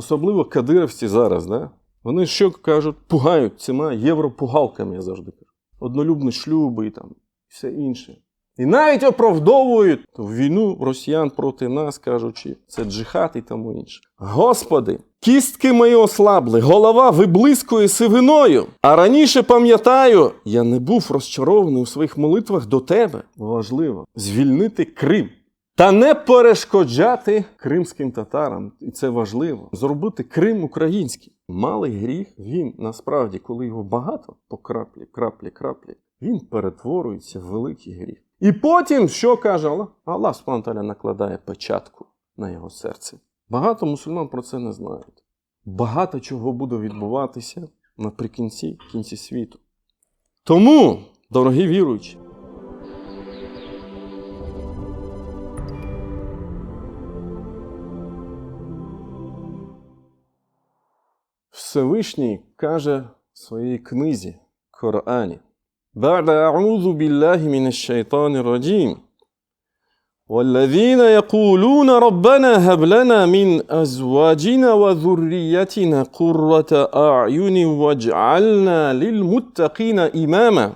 особливо кадировці зараз, да? вони що кажуть, пугають цими європугалками, я завжди кажу. Однолюбні шлюби і там, все інше. І навіть оправдовують війну росіян проти нас, кажучи, це джихад і тому інше. Господи, кістки мої ослабли, голова виблискує сивиною. А раніше пам'ятаю, я не був розчарований у своїх молитвах до тебе. Важливо звільнити Крим. Та не перешкоджати кримським татарам, і це важливо. Зробити Крим українським. Малий гріх, він насправді, коли його багато, по краплі, краплі, краплі, він перетворюється в великий гріх. І потім, що каже Аллах? Аллах спонтанно накладає печатку на його серце. Багато мусульман про це не знають. Багато чого буде відбуватися наприкінці кінці світу. Тому, дорогі віруючі, Всевишній каже в своїй книзі Корані. بعد أعوذ بالله من الشيطان الرجيم والذين يقولون ربنا هب لنا من أزواجنا وذريتنا قرة أعين واجعلنا للمتقين إماما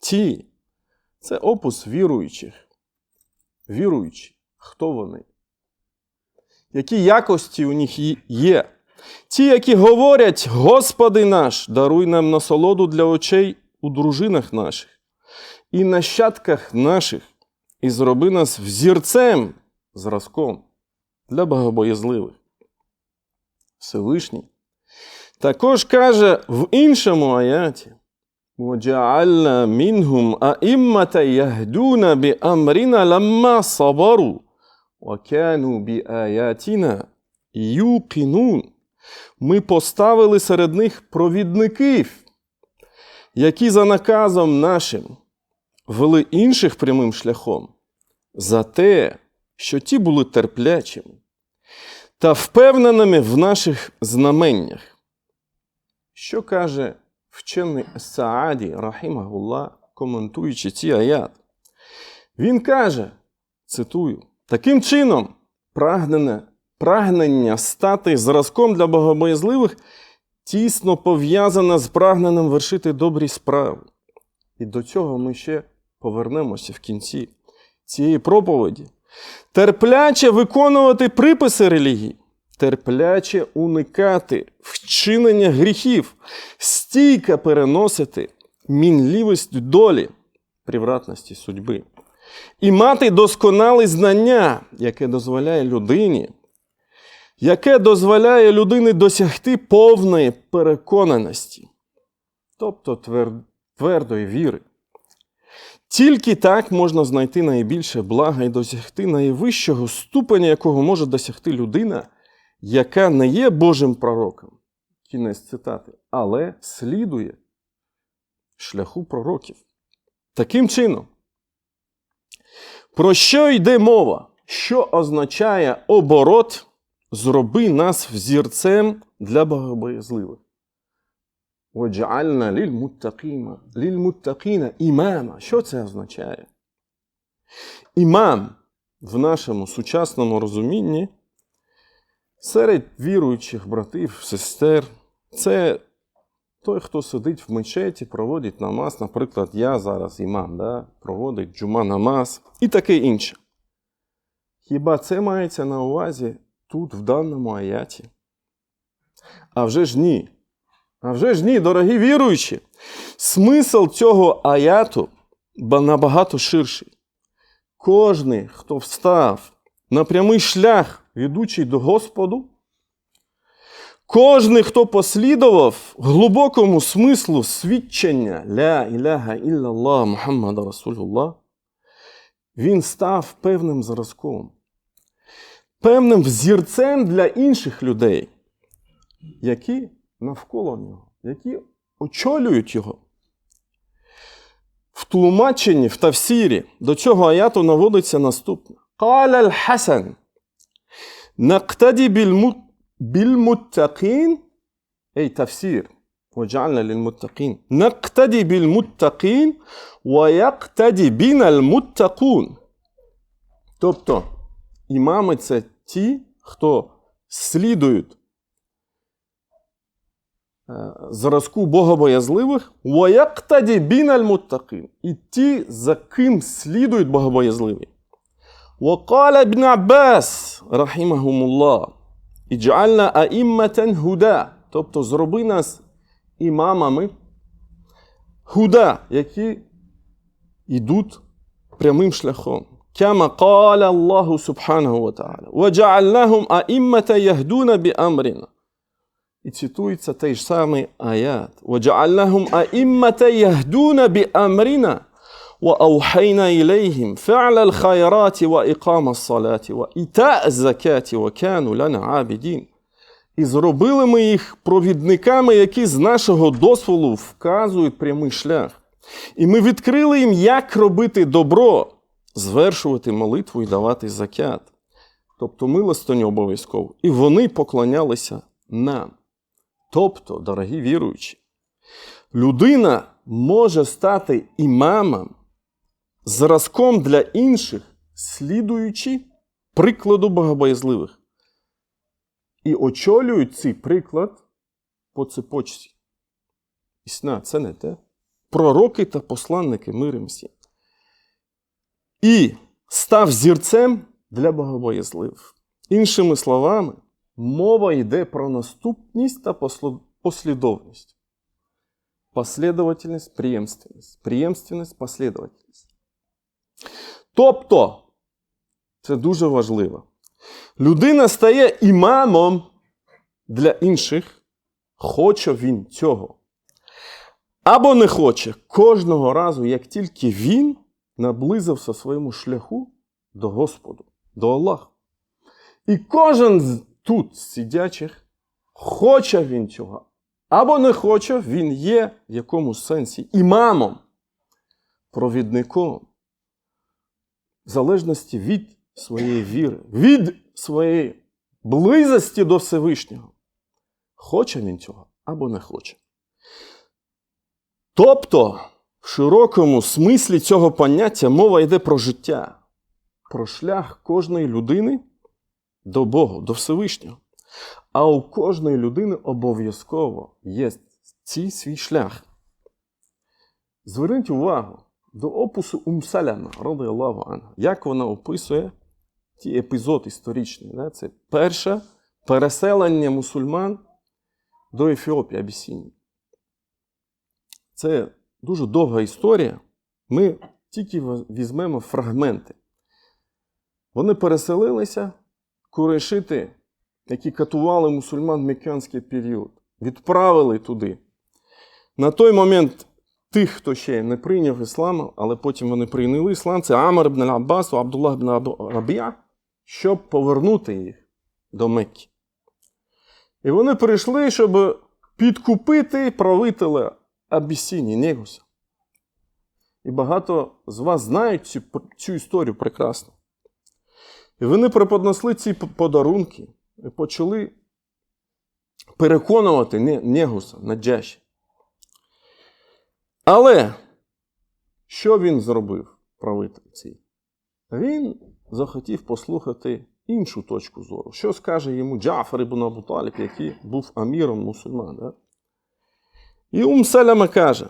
Ті – це опус віруючих. Віруючі. Хто вони? Які якості у них є- є? Ті, які говорять, Господи наш, даруй нам насолоду для очей у дружинах наших і нащадках наших, і зроби нас взірцем, зразком для богобоязливих. Всевишній також каже в іншому аяті وَجَعَلْنَا مِنْهُمْ أَئِمَّةً يَهْدُونَ بِأَمْرِنَا لَمَّا صَبَرُوا وَكَانُوا بِآيَاتِنَا يُوقِنُونَ ми поставили серед них провідників, які за наказом нашим вели інших прямим шляхом, за те, що ті були терплячими та впевненими в наших знаменнях. Що каже вчений Сааді, Рахімагулла, коментуючи ці аят? Він каже, цитую, таким чином, прагнене, прагнення стати зразком для богобоязливих тісно пов'язане з прагненням вершити добрі справи. І до цього ми ще повернемося в кінці цієї проповіді. Терпляче виконувати приписи релігії, терпляче уникати вчинення гріхів, стійко переносити мінливість долі, привратності судьби. І мати досконале знання, яке дозволяє людині яке дозволяє людині досягти повної переконаності, тобто твер- твердої віри. Тільки так можна знайти найбільше блага і досягти найвищого ступеня, якого може досягти людина, яка не є Божим пророком, кінець цитати, але слідує шляху пророків. Таким чином, про що йде мова? Що означає оборот зроби нас взірцем для богобоязливих. Оджальна лільмуттакіна, лільмуттакіна імама. Що це означає? Імам в нашому сучасному розумінні серед віруючих братів, сестер, це той, хто сидить в мечеті, проводить намаз. Наприклад, я зараз імам, да? проводить джума намаз і таке інше. Хіба це мається на увазі тут, в даному аяті? А вже ж ні. А вже ж ні, дорогі віруючі. Смисл цього аяту набагато ширший. Кожний, хто встав на прямий шлях, ведучий до Господу, кожний, хто послідував глибокому смислу свідчення Ля іляха ілlallah Мухаммада Расулулlah, він став певним зразком, певним взірцем для інших людей, які навколо нього, які очолюють його. В тлумаченні, в тавсірі до цього аяту наводиться наступне. قال الحسن نقتدي بالمت... بالمتقين أي تفسير وجعلنا للمتقين نقتدي بالمتقين ويقتدي بنا المتقون Тобто імами це ті, хто слідують е, зразку богобоязливих, وَيَقْتَدِ بِنَ الْمُتَّقِينَ І ті, за ким слідують богобоязливі. وقال ابن عباس رحمهم الله اجعلنا أئمة هدى тобто зроби нас імамами худа, які йдуть прямим шляхом. كما قال الله سبحانه وتعالى وجعلناهم أئمة يهدون بأمرنا і цитується той ж самий аят. وَجَعَلْنَاهُمْ أَئِمَّةً يَهْدُونَ بِأَمْرِنَا وأوحينا إليهم فعل الخيرات وإقام الصلاة وإيتاء الزكاة وكانوا لنا عابدين. І зробили ми їх провідниками, які з нашого дозволу вказують прямий шлях. І ми відкрили їм, як робити добро, звершувати молитву і давати закят. Тобто милостиню обов'язково. І вони поклонялися нам. Тобто, дорогі віруючі, людина може стати імамом, зразком для інших, слідуючи прикладу богобоязливих. І очолюють цей приклад по цепочці. Існа, це не те. Пророки та посланники мирим. І став зірцем для богобоязливих. Іншими словами, мова йде про наступність та послідовність. Последовательність, преемственність. Преемственність, последовательність. Тобто, це дуже важливо. Людина стає імамом для інших, хоче він цього. Або не хоче кожного разу, як тільки він наблизився своєму шляху до Господу, до Аллаха. І кожен з тут сидячих хоче він цього. Або не хоче, він є в якомусь сенсі імамом, провідником, в залежності від своєї віри, від своєї близості до Всевишнього. Хоче він цього або не хоче. Тобто, в широкому смислі цього поняття мова йде про життя, про шлях кожної людини до Бога, до Всевишнього. А у кожної людини обов'язково є цей свій шлях. Зверніть увагу до опису Умсаляма, ради Аллаху Анга, як вона описує ті епізод історичний. Да? Це перше переселення мусульман до Ефіопії, Абісінії. Це дуже довга історія. Ми тільки візьмемо фрагменти. Вони переселилися, курешити, які катували мусульман в меканський період, відправили туди. На той момент тих, хто ще не прийняв іслам, але потім вони прийняли іслам, це Амар ібн Аббас, Абдуллах ібн Рабія, щоб повернути їх до Мекки. І вони прийшли, щоб підкупити правителя Абісіні, Негуса. І багато з вас знають цю, цю історію прекрасно. І вони преподнесли ці подарунки і почали переконувати Негуса Наджаші. Але що він зробив, правитель цей? Він захотів послухати іншу точку зору. Що скаже йому Джафар ібн Абу Таліб, який був аміром мусульман. Да? І Ум Саляма каже,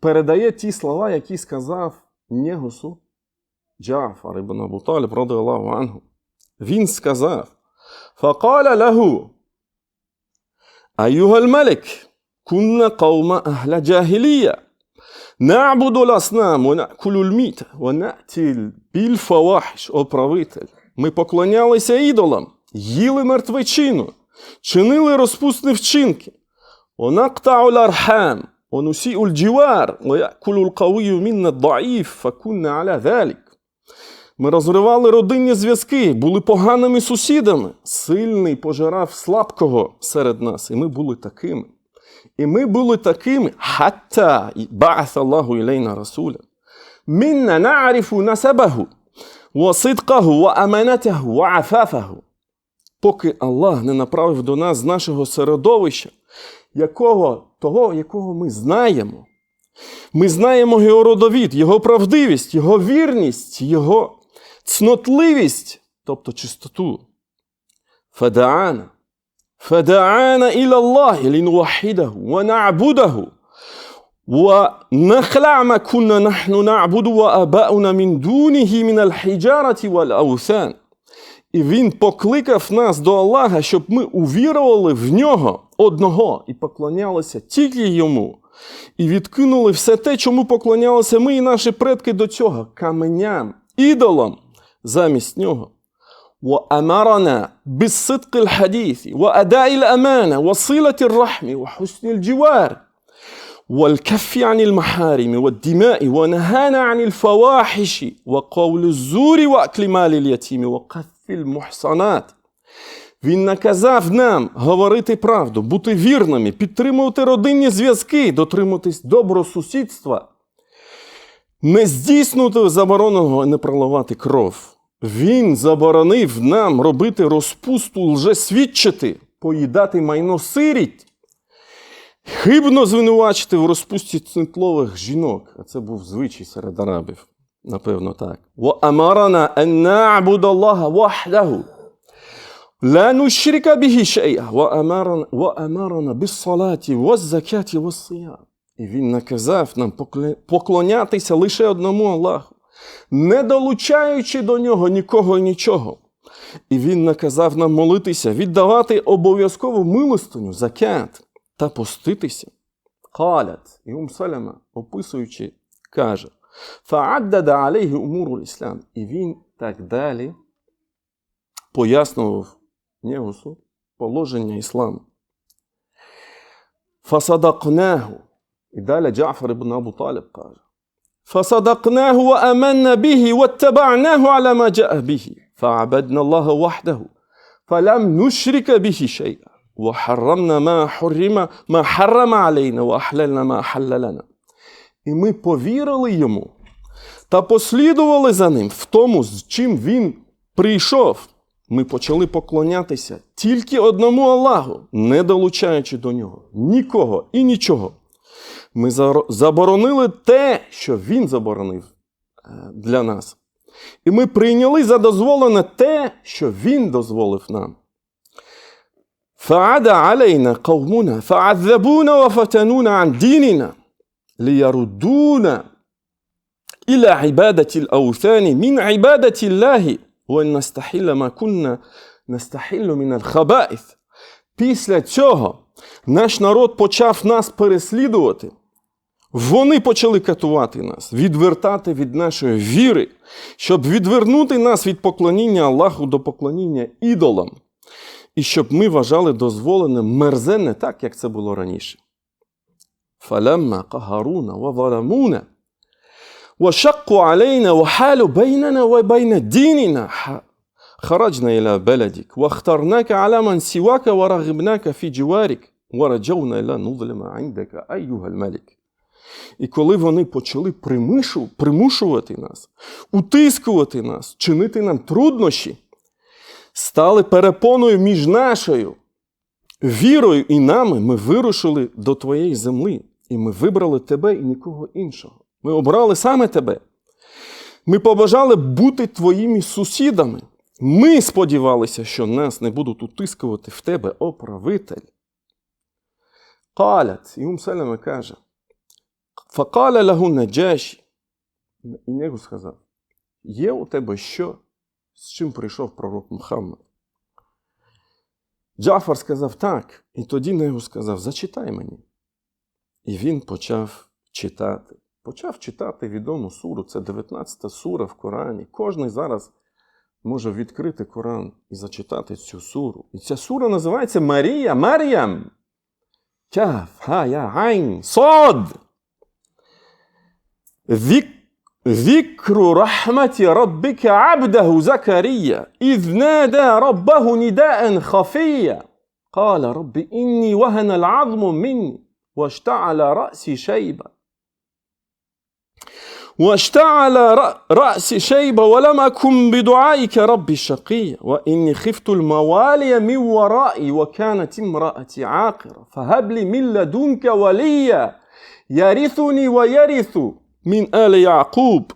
передає ті слова, які сказав Нєгусу Джафар ібн Абу Таліб, Аллаху Ангу. Він сказав, «Факаля лаху, аюгаль малик, кунна каума ахля джахілія, набуду ласнам, ванакулю лміт, ванатіль біль. Ми поклонялися ідолам, їли мертвечину, чинили розпусні вчинки, ونقطع الأرحام ونسيء الجوار ويأكل القوي منا الضعيف فكنا على ذلك ми розривали родинні зв'язки, були поганими сусідами. Сильний пожирав слабкого серед нас, і ми були такими. І ми були такими, хатта ба'аth Аллаху ілейна Расуля. Мінна нa'рифу насабаху, ва сидкаху, ва аманатаху, ва афафаху. Поки Аллах не направив до нас з нашого середовища, якого, того, якого ми знаємо. Ми знаємо його родовід, його правдивість, його вірність, його цнотливість, тобто чистоту. Фадаана, فدعانا إلى الله لنوحده ونعبده ونخلع ما كنا نحن نعبد وآباؤنا من دونه من الحجارة والأوثان І він покликав нас до Аллаха, щоб ми увірували в нього одного і поклонялися тільки йому, і відкинули все те, чому поклонялися ми і наші предки до цього каменям, ідолам замість нього. وأمرنا بالصدق الحديث وأداء الأمانة وصلة الرحم وحسن الجوار والكف عن المحارم والدماء ونهانا عن الفواحش وقول الزور وأكل مال اليتيم وقذف мухсанат. Він наказав нам говорити правду, бути вірними, підтримувати родинні зв'язки, дотримуватись добросусідства, не здійснювати забороненого і не проливати кров. Він заборонив нам робити розпусту, лжесвідчити, поїдати майно сиріть, хибно звинувачити в розпусті цинтлових жінок. А це був звичай серед арабів. Напевно, так. وَأَمَرَنَا أَن نَعْبُدَ اللَّهَ وَحْدَهُ لا نشرك به شيئا وأمرنا, وأمرنا بالصلاة والزكاة والصيام. І він наказав нам покля- поклонятися лише одному Аллаху, не долучаючи до нього нікого і нічого. І він наказав нам молитися, віддавати обов'язкову милостиню, закят та поститися. Калят, і Ум Саляма, описуючи, каже, فَعَدَّدَ عَلَيْهِ умуру іслам. І він так далі пояснював Нєгусу положення ісламу. فَصَدَقْنَاهُ І далі Джафар ібн Абу Таліб каже, فصدقناه وآمنا به واتبعناه على ما جاء به فعبدنا الله وحده فلم نشرك به شيئا وحرمنا ما حرم ما حرم علينا وأحللنا ما أحل لنا І ми повірили йому та послідували за ним в тому, з чим він прийшов. Ми почали поклонятися тільки одному Аллаху, не долучаючи до нього нікого і нічого. Ми заро- заборонили те, що він заборонив е, для нас. І ми прийняли за дозволене те, що він дозволив нам. فعاد علينا قومنا فعذبونا وفتنونا عن ديننا ليردونا إلى عبادة الأوثان من عبادة الله وأن نستحل ما كنا نستحل من الخبائث. Після цього наш народ почав нас переслідувати. Вони почали катувати нас, відвертати від нашої віри, щоб відвернути нас від поклоніння Аллаху до поклоніння ідолам, і щоб ми вважали дозволеним мерзенне так, як це було раніше. فلما قهرونا وظلمونا وشقوا علينا وحالوا بيننا وبين ديننا ح- خرجنا إلى بلدك واخترناك على من سواك ورغبناك في جوارك ورجونا لا نظلم عندك أيها الملك І коли вони почали примишу, примушувати нас, утискувати нас, чинити нам труднощі, стали перепоною між нашою вірою і нами, ми вирушили до твоєї землі, і ми вибрали тебе і нікого іншого. Ми обрали саме тебе. Ми побажали бути твоїми сусідами. Ми сподівалися, що нас не будуть утискувати в тебе, о правитель. Калят, Ум Саляма каже, Факаля лагу наджаші. І Негу сказав: Є у тебе що, з чим прийшов пророк Мухаммад? Джафар сказав так, і тоді Негу сказав: Зачитай мені. І він почав читати. Почав читати відому суру. Це 19 сура в Корані. Кожний зараз може відкрити Коран і зачитати цю суру. І ця сура називається Марія Мар'ям. Кяф, ха, я, гайн, сод. ذك ذكر رحمة ربك عبده زكريا إذ نادى ربه نداء خفيا. قال رب إني وهن العظم مني واشتعل رأسي شيبا. واشتعل رأ- رأسي شيبا ولم أكن بدعائك ربي شقيا وإني خفت الموالي من ورائي وكانت امرأتي عاقرة. فهب لي من لدنك وليا يرثني ويرث من آل يعقوب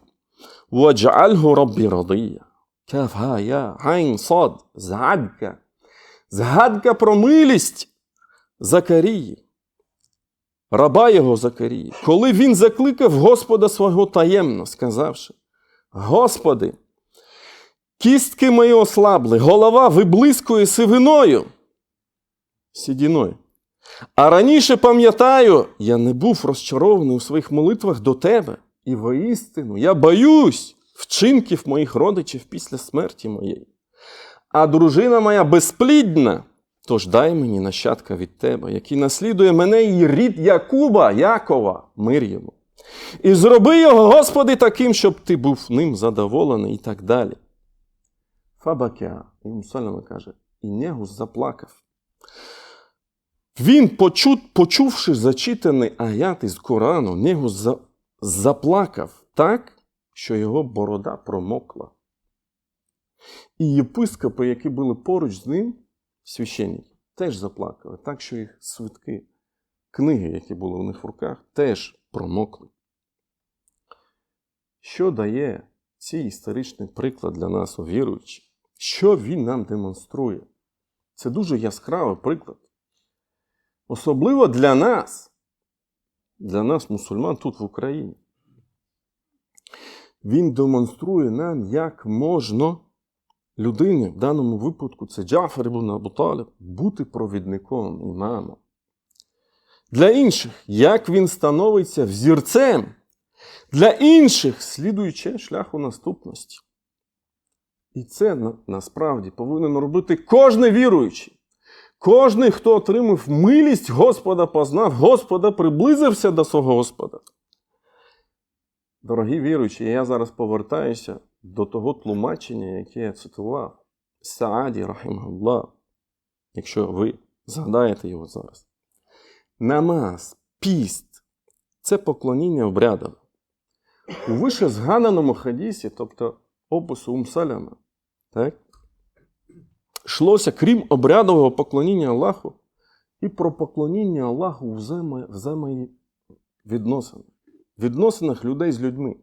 واجعله ربي رضيا كاف ها يا عين صاد زعدك Згадка про милість Закарії, раба його Закарії, коли він закликав Господа свого таємно, сказавши: Господи, кістки мої ослабли, голова виблискує сивиною, сідіною. А раніше пам'ятаю, я не був розчарований у своїх молитвах до тебе, і воістину я боюсь вчинків моїх родичів після смерті моєї. А дружина моя безплідна, тож дай мені нащадка від тебе, який наслідує мене і рід Якуба, Якова, мир йому. І зроби його, Господи, таким, щоб ти був ним задоволений і так далі. Фабакя, і Мусальма каже, і Негус заплакав. Він, почу, почувши зачитаний аят із Корану, Негус заплакав так, що його борода промокла. І єпископи, які були поруч з ним, священники, теж заплакали, так що їх свитки, книги, які були у них в руках, теж промокли. Що дає цей історичний приклад для нас, у віруючих? Що він нам демонструє? Це дуже яскравий приклад. Особливо для нас, для нас, мусульман, тут в Україні. Він демонструє нам, як можна людині, в даному випадку це Джафар ібн Абу Таліб, бути провідником імамом. Для інших, як він становиться взірцем, для інших слідуючи шляху наступності. І це насправді повинен робити кожен віруючий. Кожний, хто отримав милість Господа, познав Господа, приблизився до свого Господа. Дорогі віруючі, я зараз повертаюся до того тлумачення, яке я цитував. Сааді, рахимахулlah, якщо ви згадаєте його зараз. Намаз, піст це поклоніння обрядове. У вище згананому хадісі, тобто опису Умсаляма, так, йшлося, крім обрядового поклоніння Аллаху, і про поклоніння Аллаху в взаємовідносинах, відносинах людей з людьми.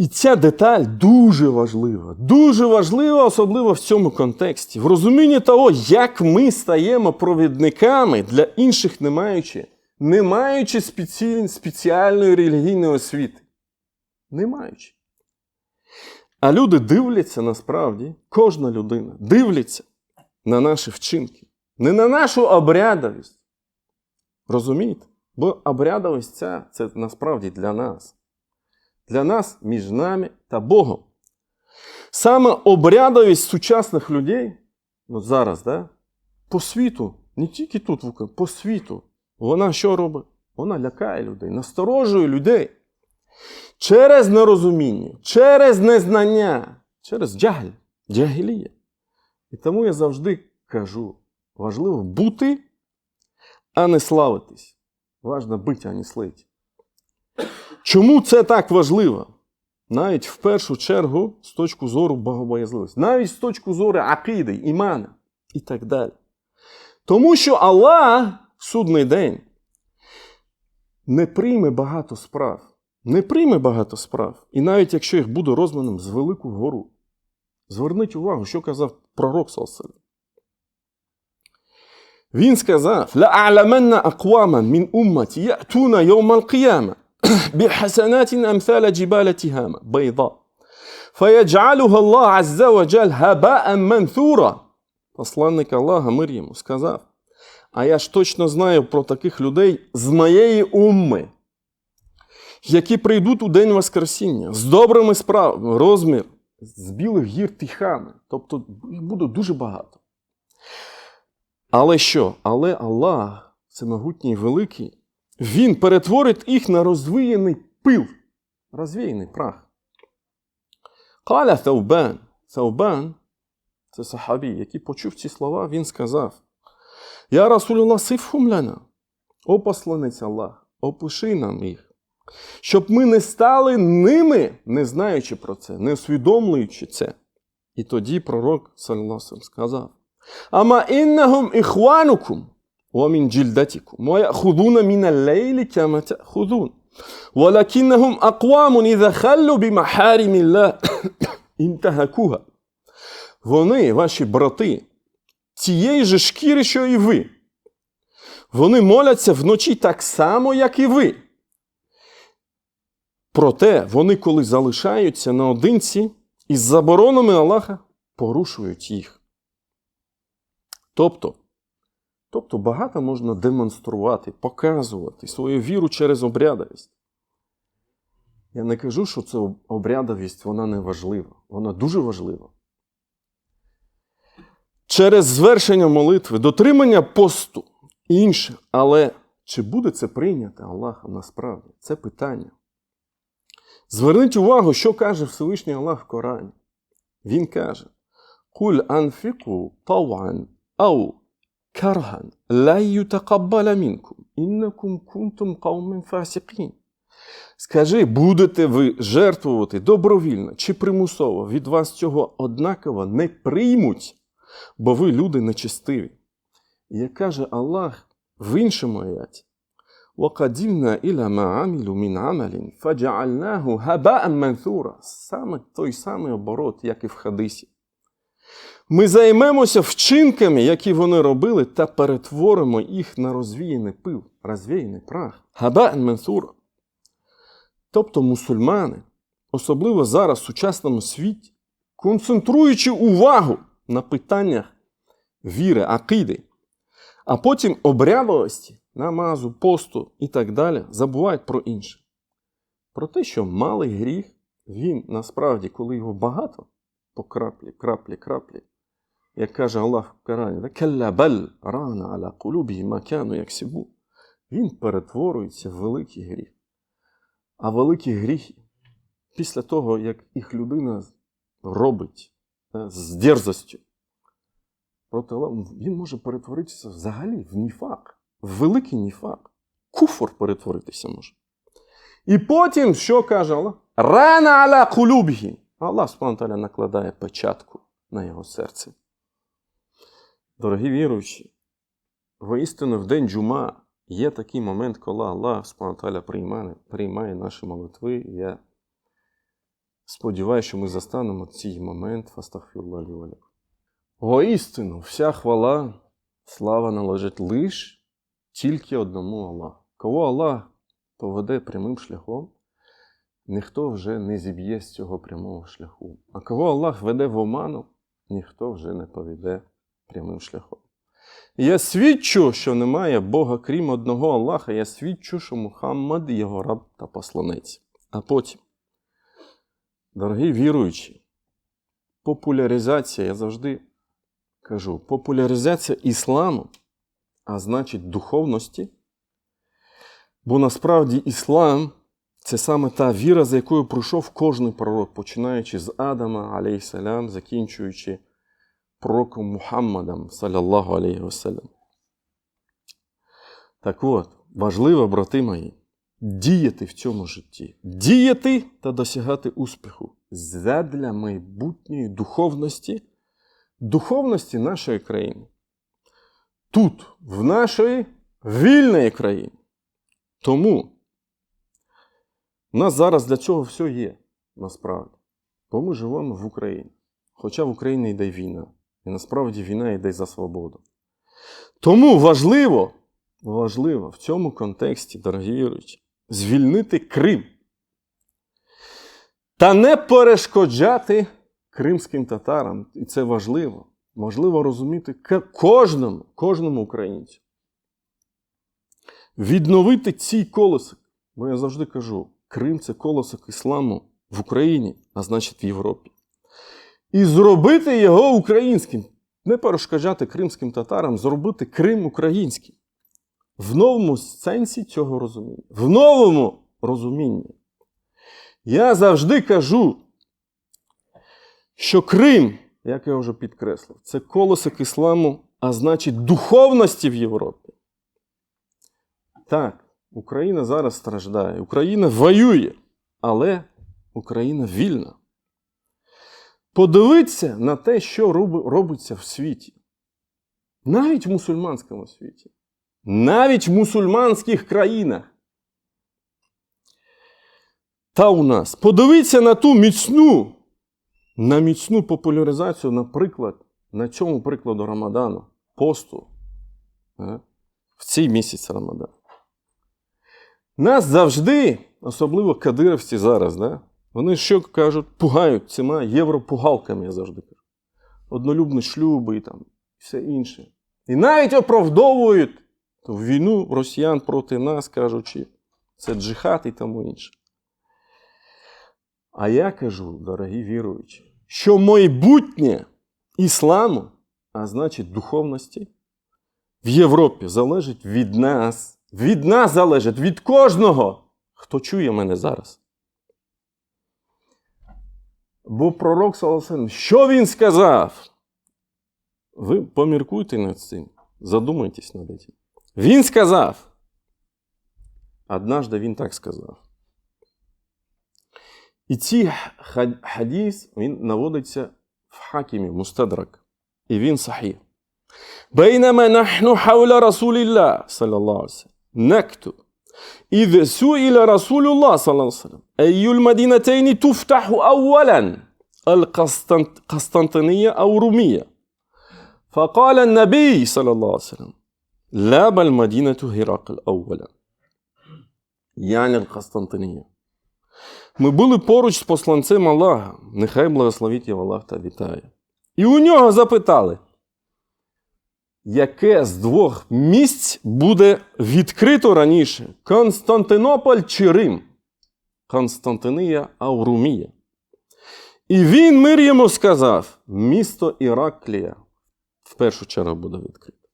І ця деталь дуже важлива, дуже важлива, особливо в цьому контексті, в розумінні того, як ми стаємо провідниками для інших, не маючи, не маючи спеціальної релігійної освіти. Не маючи. А люди дивляться насправді, кожна людина дивляться на наші вчинки, не на нашу обрядовість. Розумієте? Бо обрядовість ця це насправді для нас. Для нас між нами та Богом. Саме обрядовість сучасних людей, от зараз, да, по світу, не тільки тут, в Україні, по світу, вона що робить? Вона лякає людей, насторожує людей. Через нерозуміння, через незнання, через джагль, джагілія. І тому я завжди кажу: важливо бути, а не славитись. Важно бути, а не слить. Чому це так важливо? Навіть в першу чергу з точки зору богобоязливості, навіть з точки зору акиди, імана і так далі. Тому що Аллах судний день не прийме багато справ не прийме багато справ, і навіть якщо їх буде розманим з велику Гору. Зверніть увагу, що казав пророк Сосаль. Він сказав: Ла акваман мін умматі ятуна йомал кияма бихасанатін амсала джибала тігама байда. Фаяджалюга Аллах азза ваджаль габаам манфура. Посланник Аллаха мир йому сказав: А я ж точно знаю про таких людей з моєї умми які прийдуть у день Воскресіння з добрими справами, розмір з білих гір тихами. Тобто їх буде дуже багато. Але що? Але Аллах, всемогутній великий, він перетворить їх на розвіяний пил, розвіяний прах. Каля Таубан. Таубан це сахабі, який почув ці слова, він сказав: Я Расулюлlah сифхум ляна, о посланець Аллах, опиши нам їх, щоб ми не стали ними, не знаючи про це, не усвідомлюючи це. І тоді пророк Салласом сказав: Ама іннахум іхванукум. ومن جلدتكم ويأخذون من الليل كما تأخذون ولكنهم أقوام إذا خلوا بمحارم الله انتهكوها Вони, ваші брати, тієї же шкіри, що і ви. Вони моляться вночі так само, як і ви. Проте вони, коли залишаються наодинці із заборонами Аллаха, порушують їх. Тобто, тобто багато можна демонструвати, показувати свою віру через обрядовість. Я не кажу, що це обрядовість, вона не важлива. Вона дуже важлива. Через звершення молитви, дотримання посту інше. Але чи буде це прийнято Аллахом насправді? Це питання. Зверніть увагу, що каже Всевишній Аллах в Корані. Він каже: Куль анфіку тауан ау карган ла ютакаббаля мінкум, іннакум кунтум каумен фасикін. Скажи, будете ви жертвувати добровільно чи примусово, від вас цього однаково не приймуть, бо ви люди нечестиві. Як каже Аллах в іншому аяті, وَقَدِمْنَا إِلَى مَا عَمِلُوا مِنْ عَمَلٍ فَجَعَلْنَاهُ هَبَاءً مَنْثُورًا Саме той самий оборот, як і в хадисі. Ми займемося вчинками, які вони робили, та перетворимо їх на розвіяний пил, розвіяний прах. Хаба'n мансура. Тобто мусульмани, особливо зараз в сучасному світі, концентруючи увагу на питаннях віри, акиди, а потім обрядовості, намазу, посту і так далі, забувають про інше. Про те, що малий гріх, він насправді, коли його багато, по краплі, краплі, краплі, як каже Аллах в Корані, «Калла рана аля кулубі макану яксібу», він перетворюється в великий гріх. А великі гріхи, після того, як їх людина робить е, з дерзостю, проти він може перетворитися взагалі в ніфак, в великий ніфак. Куфор перетворитися може. І потім, що каже Аллах? Рана аля кулубгі. Аллах спонтанно накладає печатку на його серце. Дорогі віруючі, воістину в день джума є такий момент, коли Аллах спонтанно приймає, приймає наші молитви. Я сподіваюся, що ми застанемо цей момент Воістину, вся хвала, слава належить лише тільки одному Аллаху. Кого Аллах поведе прямим шляхом, ніхто вже не зіб'є з цього прямого шляху. А кого Аллах веде в оману, ніхто вже не поведе прямим шляхом. Я свідчу, що немає Бога, крім одного Аллаха. Я свідчу, що Мухаммад його раб та посланець. А потім, дорогі віруючі, популяризація, я завжди кажу, популяризація ісламу, а значить духовності. Бо насправді іслам це саме та віра, за якою пройшов кожний пророк, починаючи з Адама, алейхіссалям, закінчуючи пророком Мухаммадом, саляллаху алейхі вассалям. Так от, важливо, брати мої, діяти в цьому житті, діяти та досягати успіху задля майбутньої духовності, духовності нашої країни. Тут, в нашої вільної країні. Тому у нас зараз для цього все є, насправді. Бо ми живемо в Україні. Хоча в Україні йде війна. І насправді війна йде за свободу. Тому важливо, важливо в цьому контексті, дорогі віруючі, звільнити Крим. Та не перешкоджати кримським татарам. І це важливо. Важливо розуміти кожному, кожному українцю. Відновити цей колосик. Бо я завжди кажу: Крим це колосик ісламу в Україні, а значить в Європі. І зробити його українським. Не перешкоджати кримським татарам, зробити Крим українським. В новому сенсі цього розуміння. В новому розумінні. Я завжди кажу, що Крим, як я вже підкреслив, це колосик ісламу, а значить духовності в Європі. Так, Україна зараз страждає, Україна воює, але Україна вільна. Подивіться на те, що робиться в світі. Навіть в мусульманському світі. Навіть в мусульманських країнах. Та у нас. Подивіться на ту міцну на міцну популяризацію, наприклад, на цьому прикладу Рамадану, посту е, в цей місяць Рамадан. Нас завжди, особливо кадировці зараз, да, вони що кажуть, пугають цими європугалками, я завжди кажу. Однолюбні шлюби і там, все інше. І навіть оправдовують війну росіян проти нас, кажучи, це джихад і тому інше. А я кажу, дорогі віруючі, що майбутнє ісламу, а значить духовності, в Європі залежить від нас. Від нас залежить, від кожного, хто чує мене зараз. Бо пророк Саласен, що він сказав? Ви поміркуйте над цим, задумайтесь над цим. Він сказав. Однажды він так сказав. І ці хадіс він наводиться в хакімі Мустадрак. І він сахih. بينما نحن حول رسول الله صلى الله عليه وسلم نكتب إذ سئل رسول الله صلى الله عليه وسلم أي المدينتين تفتح أولا القسطنطينية أو رومية فقال النبي صلى الله عليه وسلم لا بل مدينة هرقل أولا يعني القسطنطينية Ми були поруч з посланцем Аллаха, нехай благословить його Аллах та вітає. І у нього запитали, яке з двох місць буде відкрито раніше: Константинополь чи Рим? Константинія Аурумія. І він мир йому сказав: місто Іраклія в першу чергу буде відкрито.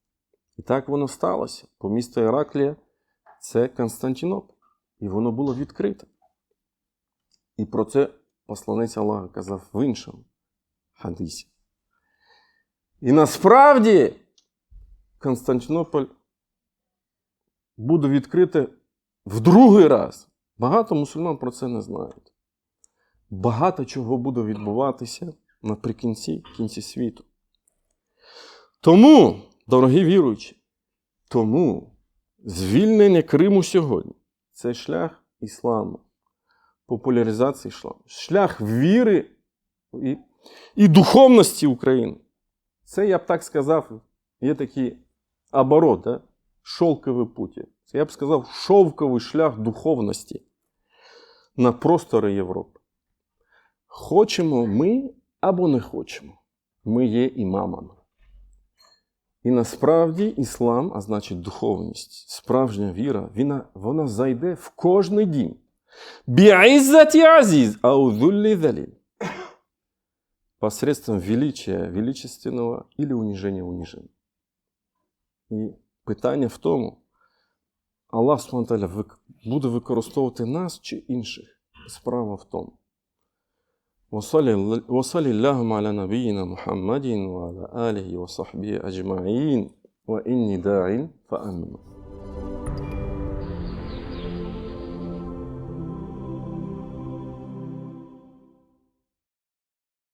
І так воно сталося. По місту Іраклія це Константинополь. І воно було відкрите. І про це посланець Аллаха казав в іншому хадисі. І насправді Константинополь буде відкрите в другий раз. Багато мусульман про це не знають. Багато чого буде відбуватися наприкінці кінці світу. Тому, дорогі віруючі, тому звільнення Криму сьогодні це шлях ісламу популяризації ісламу, шлях віри і, і духовності України. Це, я б так сказав, є такий оборот, да? шовковий путь. Це я б сказав, шовковий шлях духовності на простори Європи. Хочемо ми або не хочемо. Ми є імамами. І насправді іслам, а значить духовність, справжня віра, вона, вона зайде в кожний дім. Би'иззати азиз, аузулли залиль. Посредством величия величественного или унижения унижения. І питання в тому, Аллах Субтитры буде використовувати нас чи інших. Справа в тому. وصلى اللهم على نبينا محمد وعلى آله وصحبه أجمعين وإني داع فأمنوا